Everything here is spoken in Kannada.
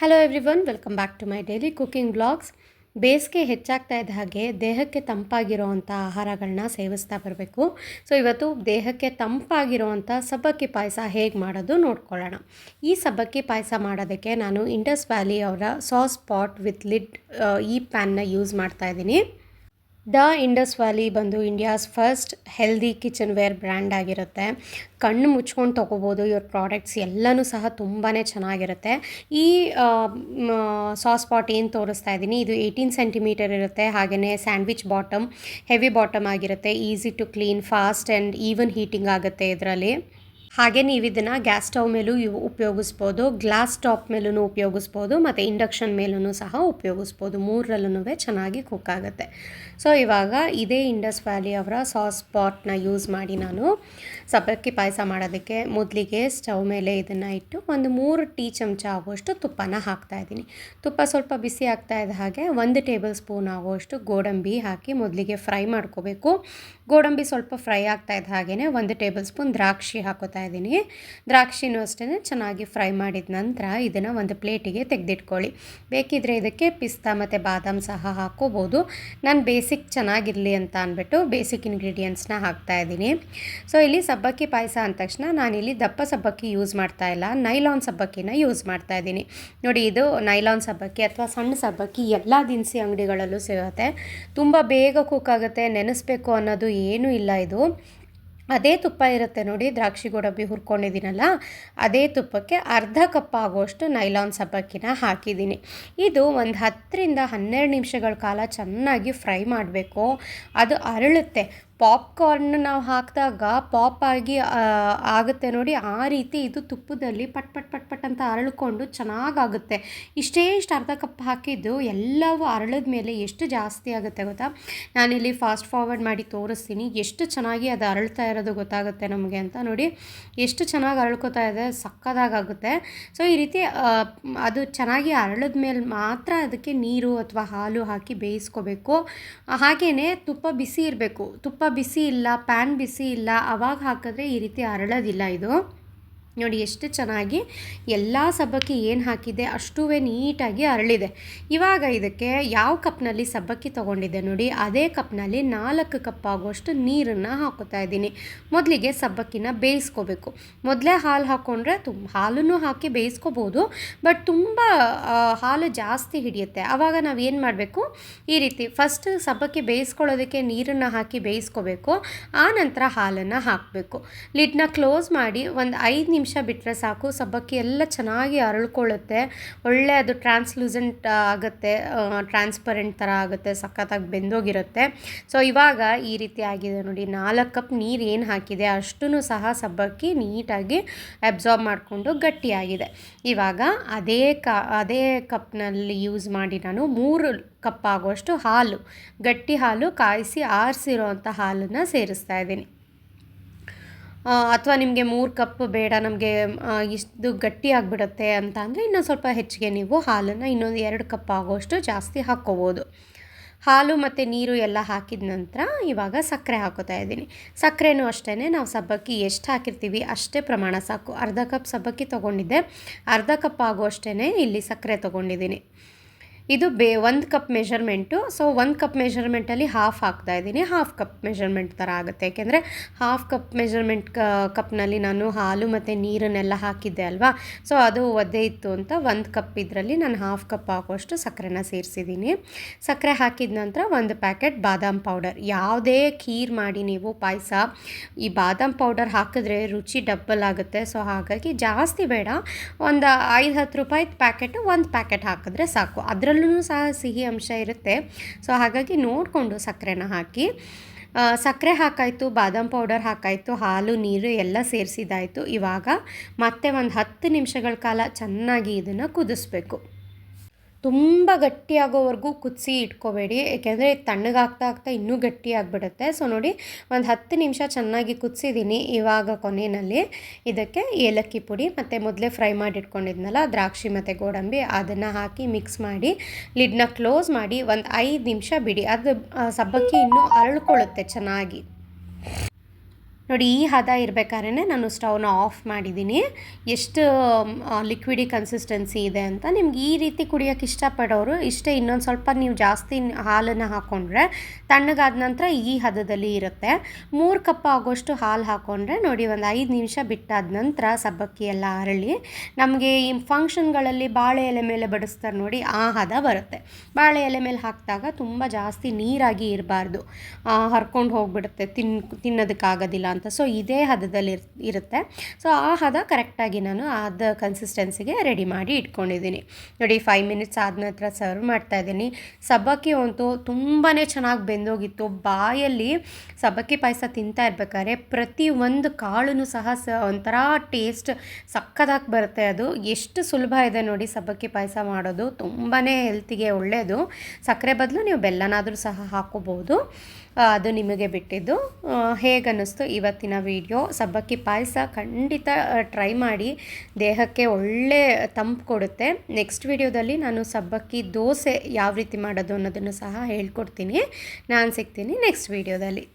Hello everyone welcome back to my daily cooking blogs ಬೇಸಿಗೆ ಹೆಚ್ಚಾಗ್ತಾ ಇದ್ದ ಹಾಗೆ ದೇಹಕ್ಕೆ ತಂಪಾಗಿರುವಂಥ ಆಹಾರಗಳನ್ನ ಸೇವಿಸ್ತಾ ಬರಬೇಕು. ಸೊ ಇವತ್ತು ದೇಹಕ್ಕೆ ತಂಪಾಗಿರುವಂಥ ಸಬ್ಬಕ್ಕಿ ಪಾಯಸ ಹೇಗೆ ಮಾಡೋದು ನೋಡ್ಕೊಳ್ಳೋಣ. ಈ ಸಬ್ಬಕ್ಕಿ ಪಾಯಸ ಮಾಡೋದಕ್ಕೆ ನಾನು ಇಂಡಸ್ ವ್ಯಾಲಿ ಅವರ ಸಾಸ್ ಪಾಟ್ ವಿತ್ ಲಿಡ್ ಈ ಪ್ಯಾನ್ನ ಯೂಸ್ ಮಾಡ್ತಾ ಇದ್ದೀನಿ. ದ ಇಂಡಸ್ ವ್ಯಾಲಿ ಬಂದು India's first healthy kitchenware brand ಆಗಿರುತ್ತೆ. ಕಣ್ಣು ಮುಚ್ಕೊಂಡು ತೊಗೋಬೋದು, ಇವ್ರ ಪ್ರಾಡಕ್ಟ್ಸ್ ಎಲ್ಲನೂ ಸಹ ತುಂಬಾ ಚೆನ್ನಾಗಿರುತ್ತೆ. ಈ ಸಾಸ್ ಪಾಟ್ ಏನು ತೋರಿಸ್ತಾ ಇದ್ದೀನಿ, ಇದು ಏಯ್ಟೀನ್ ಸೆಂಟಿಮೀಟರ್ ಇರುತ್ತೆ ಹಾಗೆಯೇ ಸ್ಯಾಂಡ್ವಿಚ್ ಬಾಟಮ್, ಹೆವಿ ಬಾಟಮ್ ಆಗಿರುತ್ತೆ, easy to clean, fast and even heating ಆಗುತ್ತೆ ಇದರಲ್ಲಿ. ಹಾಗೆ ನೀವು ಇದನ್ನು ಗ್ಯಾಸ್ ಸ್ಟವ್ ಮೇಲೂ ಉಪಯೋಗಿಸ್ಬೋದು ಗ್ಲಾಸ್ ಟಾಪ್ ಮೇಲೂ ಉಪಯೋಗಿಸ್ಬೋದು, ಮತ್ತು ಇಂಡಕ್ಷನ್ ಮೇಲೂ ಸಹ ಉಪಯೋಗಿಸ್ಬೋದು. ಮೂರರಲ್ಲೂ ಚೆನ್ನಾಗಿ ಕುಕ್ ಆಗುತ್ತೆ. ಸೊ ಇವಾಗ ಇದೇ ಇಂಡಸ್ ವ್ಯಾಲಿ ಅವರ ಸಾಸ್ ಪಾಟ್ನ ಯೂಸ್ ಮಾಡಿ ನಾನು ಸಬ್ಬಕ್ಕಿ ಪಾಯಸ ಮಾಡೋದಕ್ಕೆ ಮೊದಲಿಗೆ ಸ್ಟವ್ ಮೇಲೆ ಇದನ್ನು ಇಟ್ಟು ಒಂದು ಮೂರು ಟೀ ಚಮಚ ಆಗುವಷ್ಟು ತುಪ್ಪನ ಹಾಕ್ತಾಯಿದ್ದೀನಿ ತುಪ್ಪ ಸ್ವಲ್ಪ ಬಿಸಿ ಆಗ್ತಾ ಇದ್ದ ಹಾಗೆ ಒಂದು ಟೇಬಲ್ ಸ್ಪೂನ್ ಆಗುವಷ್ಟು ಗೋಡಂಬಿ ಹಾಕಿ ಮೊದಲಿಗೆ ಫ್ರೈ ಮಾಡ್ಕೋಬೇಕು. ಗೋಡಂಬಿ ಸ್ವಲ್ಪ ಫ್ರೈ ಆಗ್ತಾ ಇದ್ದ ಹಾಗೆಯೇ ಒಂದು ಟೇಬಲ್ ಸ್ಪೂನ್ ದ್ರಾಕ್ಷಿ ಹಾಕೋತಾ ಇದ್ದೀನಿ. ದ್ರಾಕ್ಷಿನೂ ಅಷ್ಟೇ ಚೆನ್ನಾಗಿ ಫ್ರೈ ಮಾಡಿದ ನಂತರ ಇದನ್ನು ಒಂದು ಪ್ಲೇಟಿಗೆ ತೆಗೆದಿಟ್ಕೊಳ್ಳಿ. ಬೇಕಿದ್ರೆ ಇದಕ್ಕೆ ಪಿಸ್ತಾ ಮತ್ತು ಬಾದಾಮ್ ಸಹ ಹಾಕ್ಕೋಬೋದು ನಾನು ಬೇಸಿಕ್ ಚೆನ್ನಾಗಿರಲಿ ಅಂತ ಅಂದ್ಬಿಟ್ಟು ಬೇಸಿಕ್ ಇಂಗ್ರೀಡಿಯೆಂಟ್ಸ್ನ ಹಾಕ್ತಾ ಇದ್ದೀನಿ. ಸೊ ಇಲ್ಲಿ ಸಬ್ಬಕ್ಕಿ ಪಾಯಸ ಅಂದ ತಕ್ಷಣ ನಾನಿಲ್ಲಿ ದಪ್ಪ ಸಬ್ಬಕ್ಕಿ ಯೂಸ್ ಮಾಡ್ತಾ ಇಲ್ಲ. ನೈಲಾನ್ ಸಬ್ಬಕ್ಕಿನ ಯೂಸ್ ಮಾಡ್ತಾ ಇದ್ದೀನಿ. ನೋಡಿ, ಇದು ನೈಲಾನ್ ಸಬ್ಬಕ್ಕಿ ಅಥವಾ ಸಣ್ಣ ಸಬ್ಬಕ್ಕಿ ಎಲ್ಲ ದಿನಸಿ ಅಂಗಡಿಗಳಲ್ಲೂ ಸಿಗುತ್ತೆ. ತುಂಬ ಬೇಗ ಕುಕ್ ಆಗುತ್ತೆ, ನೆನೆಸ್ಬೇಕು ಅನ್ನೋದು ಏನೂ ಇಲ್ಲ ಇದು. ಅದೇ ತುಪ್ಪ ಇರುತ್ತೆ ನೋಡಿ, ದ್ರಾಕ್ಷಿ ಗೋಡಂಬಿ ಹುರ್ಕೊಂಡಿದ್ದೀನಲ್ಲ, ಅದೇ ತುಪ್ಪಕ್ಕೆ ಅರ್ಧ ಕಪ್ ಆಗೋಷ್ಟು ನೈಲಾನ್ ಸಬ್ಬಕ್ಕಿನ ಹಾಕಿದ್ದೀನಿ. ಇದು ಒಂದು ಹತ್ತರಿಂದ ಹನ್ನೆರಡು ನಿಮಿಷಗಳ ಕಾಲ ಚೆನ್ನಾಗಿ ಫ್ರೈ ಮಾಡಬೇಕು. ಅದು ಅರಳುತ್ತೆ. ಪಾಪ್ಕಾರ್ನ್ ನಾವು ಹಾಕಿದಾಗ ಪಾಪ್ ಆಗಿ ಆಗುತ್ತೆ ನೋಡಿ, ಆ ರೀತಿ ಇದು ತುಪ್ಪದಲ್ಲಿ ಪಟ್ ಪಟ್ ಪಟ್ ಪಟ್ ಅಂತ ಅರಳ್ಕೊಂಡು ಚೆನ್ನಾಗಾಗುತ್ತೆ. ಇಷ್ಟೇ ಇಷ್ಟು ಅರ್ಧ ಕಪ್ ಹಾಕಿದ್ದು, ಎಲ್ಲವೂ ಅರಳಿದ ಮೇಲೆ ಎಷ್ಟು ಜಾಸ್ತಿ ಆಗುತ್ತೆ ಗೊತ್ತಾ? ನಾನಿಲ್ಲಿ ಫಾಸ್ಟ್ ಫಾರ್ವರ್ಡ್ ಮಾಡಿ ತೋರಿಸ್ತೀನಿ, ಎಷ್ಟು ಚೆನ್ನಾಗಿ ಅದು ಅರಳ್ತಾ ಇರೋದು ಗೊತ್ತಾಗುತ್ತೆ ನಮಗೆ ಅಂತ ನೋಡಿ, ಎಷ್ಟು ಚೆನ್ನಾಗಿ ಅರಳ್ಕೋತಾ ಇದೆ ಸಕ್ಕದಾಗುತ್ತೆ ಸೊ ಈ ರೀತಿ ಅದು ಚೆನ್ನಾಗಿ ಅರಳಿದ ಮೇಲೆ ಮಾತ್ರ ಅದಕ್ಕೆ ನೀರು ಅಥವಾ ಹಾಲು ಹಾಕಿ ಬೇಯಿಸ್ಕೋಬೇಕು. ಹಾಗೆಯೇ ತುಪ್ಪ ಬಿಸಿ ಇರಬೇಕು. ತುಪ್ಪ ಬಿಸಿ ಇಲ್ಲ ಪ್ಯಾನ್ ಬಿಸಿ ಇಲ್ಲ ಅವಾಗ ಹಾಕಿದ್ರೆ ಈ ರೀತಿ ಅರಳೋದಿಲ್ಲ ಇದು. ನೋಡಿ ಎಷ್ಟು ಚೆನ್ನಾಗಿ ಎಲ್ಲ ಸಬ್ಬಕ್ಕಿ ಏನು ಹಾಕಿದೆ ಅಷ್ಟುವೇ ನೀಟಾಗಿ ಅರಳಿದೆ. ಇವಾಗ ಇದಕ್ಕೆ ಯಾವ ಕಪ್ನಲ್ಲಿ ಸಬ್ಬಕ್ಕಿ ತೊಗೊಂಡಿದ್ದೆ ನೋಡಿ, ಅದೇ ಕಪ್ನಲ್ಲಿ ನಾಲ್ಕು ಕಪ್ ಆಗುವಷ್ಟು ನೀರನ್ನು ಹಾಕೋತಾ ಇದ್ದೀನಿ. ಮೊದಲಿಗೆ ಸಬ್ಬಕ್ಕಿನ ಬೇಯಿಸ್ಕೋಬೇಕು. ಮೊದಲೇ ಹಾಲು ಹಾಕ್ಕೊಂಡ್ರೆ ತುಂಬ ಹಾಲನ್ನು ಹಾಕಿ ಬೇಯಿಸ್ಕೋಬೋದು, ಬಟ್ ತುಂಬ ಹಾಲು ಜಾಸ್ತಿ ಹಿಡಿಯುತ್ತೆ. ಆವಾಗ ನಾವು ಏನು ಮಾಡಬೇಕು, ಈ ರೀತಿ ಫಸ್ಟ್ ಸಬ್ಬಕ್ಕಿ ಬೇಯಿಸ್ಕೊಳ್ಳೋದಕ್ಕೆ ನೀರನ್ನು ಹಾಕಿ ಬೇಯಿಸ್ಕೋಬೇಕು, ಆ ನಂತರ ಹಾಲನ್ನು ಹಾಕಬೇಕು. ಲಿಡ್ನ ಕ್ಲೋಸ್ ಮಾಡಿ ಒಂದು ಐದು ನಿಮಿಷ ಬಿಟ್ಟರೆ ಸಾಕು. ಸಬ್ಬಕ್ಕಿ ಎಲ್ಲ ಚೆನ್ನಾಗಿ ಅರಳ್ಕೊಳ್ಳುತ್ತೆ. ಒಳ್ಳೆ ಅದು ಟ್ರಾನ್ಸ್ಲೂಸೆಂಟ್ ಆಗುತ್ತೆ. ಟ್ರಾನ್ಸ್ಪರೆಂಟ್ ಥರ ಆಗುತ್ತೆ. ಸಖತ್ತಾಗಿ ಬೆಂದೋಗಿರುತ್ತೆ. ಸೊ ಇವಾಗ ಈ ರೀತಿ ಆಗಿದೆ ನೋಡಿ. ನಾಲ್ಕು ಕಪ್ ನೀರು ಏನು ಹಾಕಿದೆ ಅಷ್ಟೂ ಸಹ ಸಬ್ಬಕ್ಕಿ ನೀಟಾಗಿ ಅಬ್ಸಾರ್ಬ್ ಮಾಡಿಕೊಂಡು ಗಟ್ಟಿಯಾಗಿದೆ. ಇವಾಗ ಅದೇ ಕ, ಅದೇ ಕಪ್ನಲ್ಲಿ ಯೂಸ್ ಮಾಡಿ ನಾನು ಮೂರು ಕಪ್ ಆಗುವಷ್ಟು ಹಾಲು, ಗಟ್ಟಿ ಹಾಲು ಕಾಯಿಸಿ ಆರಿಸಿರೋವಂಥ ಹಾಲನ್ನು ಸೇರಿಸ್ತಾ ಇದ್ದೀನಿ. ಅಥವಾ ನಿಮಗೆ ಮೂರು ಕಪ್ ಬೇಡ, ನಮಗೆ ಇಷ್ಟು ಗಟ್ಟಿ ಆಗಿಬಿಡುತ್ತೆ ಅಂತ ಅಂದರೆ ಇನ್ನೊಂದು ಸ್ವಲ್ಪ ಹೆಚ್ಚಿಗೆ ನೀವು ಹಾಲನ್ನು ಇನ್ನೊಂದು ಎರಡು ಕಪ್ ಆಗೋಷ್ಟು ಜಾಸ್ತಿ ಹಾಕ್ಕೋಬೋದು ಹಾಲು ಮತ್ತು ನೀರು ಎಲ್ಲ ಹಾಕಿದ ನಂತರ ಇವಾಗ ಸಕ್ಕರೆ ಹಾಕೋತಾ ಇದ್ದೀನಿ. ಸಕ್ಕರೆನೂ ಅಷ್ಟೇ ನಾವು ಸಬ್ಬಕ್ಕಿ ಎಷ್ಟು ಹಾಕಿರ್ತೀವಿ ಅಷ್ಟೇ ಪ್ರಮಾಣ ಸಾಕು. ಅರ್ಧ ಕಪ್ ಸಬ್ಬಕ್ಕಿ ತೊಗೊಂಡಿದ್ದೆ. ಅರ್ಧ ಕಪ್ ಆಗುವಷ್ಟೇ ಇಲ್ಲಿ ಸಕ್ಕರೆ ತೊಗೊಂಡಿದ್ದೀನಿ. ಇದು ಬೇ, ಒಂದು ಕಪ್ ಮೆಷರ್ಮೆಂಟು. ಸೊ, ಒಂದು ಕಪ್ ಮೆಷರ್ಮೆಂಟಲ್ಲಿ ಹಾಫ್ ಹಾಕ್ತಾ ಇದ್ದೀನಿ. ಹಾಫ್ ಕಪ್ ಮೆಷರ್ಮೆಂಟ್ ಥರ ಆಗುತ್ತೆ. ಯಾಕೆಂದರೆ ಹಾಫ್ ಕಪ್ ಮೆಷರ್ಮೆಂಟ್ ಕ, ಕಪ್ನಲ್ಲಿ ನಾನು ಹಾಲು ಮತ್ತು ನೀರನ್ನೆಲ್ಲ ಹಾಕಿದ್ದೆ ಅಲ್ವಾ? ಸೊ, ಅದು ಒದ್ದೆ ಇತ್ತು ಅಂತ ಒಂದು ಕಪ್ ಇದರಲ್ಲಿ ನಾನು ಹಾಫ್ ಕಪ್ ಹಾಕುವಷ್ಟು ಸಕ್ಕರೆನ ಸೇರಿಸಿದ್ದೀನಿ. ಸಕ್ಕರೆ ಹಾಕಿದ ನಂತರ ಒಂದು ಪ್ಯಾಕೆಟ್ ಬಾದಾಮ್ ಪೌಡರ್. ಯಾವುದೇ ಖೀರ್ ಮಾಡಿ ನೀವು ಪಾಯಸ, ಈ ಬಾದಾಮ್ ಪೌಡರ್ ಹಾಕಿದ್ರೆ ರುಚಿ ಡಬ್ಬಲ್ ಆಗುತ್ತೆ. ಸೊ, ಹಾಗಾಗಿ ಜಾಸ್ತಿ ಬೇಡ. ಒಂದು ಐದು ಹತ್ತು ರೂಪಾಯಿ ಪ್ಯಾಕೆಟು ಒಂದು ಪ್ಯಾಕೆಟ್ ಹಾಕಿದ್ರೆ ಸಾಕು. ಅದರಲ್ಲೂ ಸಹ ಸಿಹಿ ಅಂಶ ಇರುತ್ತೆ. ಸೊ ಹಾಗಾಗಿ ನೋಡಿಕೊಂಡು ಸಕ್ಕರೆನ ಹಾಕಿ. ಸಕ್ಕರೆ ಹಾಕಾಯಿತು, ಬಾದಾಮ್ ಪೌಡರ್ ಹಾಕಾಯಿತು, ಹಾಲು, ನೀರು ಎಲ್ಲ ಸೇರಿಸಿದಾಯಿತು ಇವಾಗ ಮತ್ತೆ ಒಂದು ಹತ್ತು ನಿಮಿಷಗಳ ಕಾಲ ಚೆನ್ನಾಗಿ ಇದನ್ನು ಕುದಿಸ್ಬೇಕು. ತುಂಬ ಗಟ್ಟಿಯಾಗೋವರೆಗೂ ಕುದಿಸಿ ಇಟ್ಕೋಬೇಡಿ. ಏಕೆಂದರೆ ತಣ್ಣಗಾಗ್ತಾ ಆಗ್ತಾ ಇನ್ನೂ ಗಟ್ಟಿ ಆಗಿಬಿಡುತ್ತೆ. ಸೊ ನೋಡಿ, ಒಂದು ಹತ್ತು ನಿಮಿಷ ಚೆನ್ನಾಗಿ ಕುದಿಸಿದ್ದೀನಿ ಇವಾಗ ಕೊನೆಯಲ್ಲಿ. ಇದಕ್ಕೆ ಏಲಕ್ಕಿ ಪುಡಿ ಮತ್ತು ಮೊದಲೇ ಫ್ರೈ ಮಾಡಿ ಇಟ್ಕೊಂಡಿದ್ನಲ್ಲ ದ್ರಾಕ್ಷಿ ಮತ್ತು ಗೋಡಂಬಿ ಅದನ್ನು ಹಾಕಿ ಮಿಕ್ಸ್ ಮಾಡಿ, ಲಿಡ್ನ ಕ್ಲೋಸ್ ಮಾಡಿ ಒಂದು ಐದು ನಿಮಿಷ ಬಿಡಿ. ಅದು ಸಬ್ಬಕ್ಕಿ ಇನ್ನೂ ಅರಳ್ಕೊಳ್ಳುತ್ತೆ ಚೆನ್ನಾಗಿ. ನೋಡಿ, ಈ ಹದ ಇರಬೇಕಾದ್ರೆ ನಾನು ಸ್ಟವ್ನ ಆಫ್ ಮಾಡಿದ್ದೀನಿ. ಎಷ್ಟು ಲಿಕ್ವಿಡಿ ಕನ್ಸಿಸ್ಟೆನ್ಸಿ ಇದೆ ಅಂತ ನಿಮ್ಗೆ ಈ ರೀತಿ ಕುಡಿಯೋಕ್ಕೆ ಇಷ್ಟಪಡೋರು ಇಷ್ಟೇ ಇನ್ನೊಂದು ಸ್ವಲ್ಪ ನೀವು ಜಾಸ್ತಿ ಹಾಲನ್ನು ಹಾಕ್ಕೊಂಡ್ರೆ ತಣ್ಣಗಾದ ನಂತರ ಈ ಹದದಲ್ಲಿ ಇರುತ್ತೆ. ಮೂರು ಕಪ್ ಆಗೋಷ್ಟು ಹಾಲು ಹಾಕ್ಕೊಂಡ್ರೆ ನೋಡಿ, ಒಂದು ಐದು ನಿಮಿಷ ಬಿಟ್ಟಾದ ನಂತರ ಸಬ್ಬಕ್ಕಿ ಎಲ್ಲ ಅರಳಿ ನಮಗೆ ಈ ಫಂಕ್ಷನ್ಗಳಲ್ಲಿ ಬಾಳೆ ಎಲೆ ಮೇಲೆ ಬಡಿಸ್ತಾರೆ ನೋಡಿ, ಆ ಹದ ಬರುತ್ತೆ. ಬಾಳೆ ಎಲೆ ಮೇಲೆ ಹಾಕಿದಾಗ ತುಂಬ ಜಾಸ್ತಿ ನೀರಾಗಿ ಇರಬಾರ್ದು. ಹರ್ಕೊಂಡು ಹೋಗ್ಬಿಡುತ್ತೆ, ತಿನ್, ತಿನ್ನೋದಕ್ಕಾಗೋದಿಲ್ಲ ಅಂತ. ಸೊ ಇದೇ ಹದದಲ್ಲಿ ಇರುತ್ತೆ. ಸೊ ಆ ಹದ ಕರೆಕ್ಟಾಗಿ ನಾನು ಅದ ಕನ್ಸಿಸ್ಟೆನ್ಸಿಗೆ ರೆಡಿ ಮಾಡಿ ಇಟ್ಕೊಂಡಿದ್ದೀನಿ. ನೋಡಿ ಫೈವ್ ಮಿನಿಟ್ಸ್ ಆದ ನಂತರ ಸರ್ವ್ ಮಾಡ್ತಾ ಇದ್ದೀನಿ. ಸಬ್ಬಕ್ಕಿ ಅಂತೂ ತುಂಬಾ ಚೆನ್ನಾಗಿ ಬೆಂದೋಗಿತ್ತು. ಬಾಯಲ್ಲಿ ಸಬ್ಬಕ್ಕಿ ಪಾಯಸ ತಿಂತಾ ಇರ್ಬೇಕಾದ್ರೆ ಪ್ರತಿ ಒಂದು ಕಾಳು ಸಹ ಸ, ಒಂಥರ ಟೇಸ್ಟ್ ಸಕ್ಕದಾಗಿ ಬರುತ್ತೆ ಅದು. ಎಷ್ಟು ಸುಲಭ ಇದೆ ನೋಡಿ ಸಬ್ಬಕ್ಕಿ ಪಾಯಸ ಮಾಡೋದು. ತುಂಬಾ ಹೆಲ್ತಿಗೆ ಒಳ್ಳೆಯದು ಸಕ್ಕರೆ ಬದಲು ನೀವು ಬೆಲ್ಲನಾದರೂ ಸಹ ಹಾಕೋಬೋದು. ಅದು ನಿಮಗೆ ಬಿಟ್ಟಿದ್ದು. ಹೇಗನ್ನಿಸ್ತು? ಇವತ್ತಿನ ವಿಡಿಯೋ. ಸಬ್ಬಕ್ಕಿ ಪಾಯಸ ಖಂಡಿತ ಟ್ರೈ ಮಾಡಿ. ದೇಹಕ್ಕೆ ಒಳ್ಳೆ ತಂಪು ಕೊಡುತ್ತೆ. ನೆಕ್ಸ್ಟ್ ವಿಡಿಯೋದಲ್ಲಿ ನಾನು ಸಬ್ಬಕ್ಕಿ ದೋಸೆ ಯಾವ ರೀತಿ ಮಾಡೋದು ಅನ್ನೋದನ್ನು ಸಹ ಹೇಳ್ಕೊಡ್ತೀನಿ. ನಾನು ಸಿಗ್ತೀನಿ ನೆಕ್ಸ್ಟ್ ವಿಡಿಯೋದಲ್ಲಿ.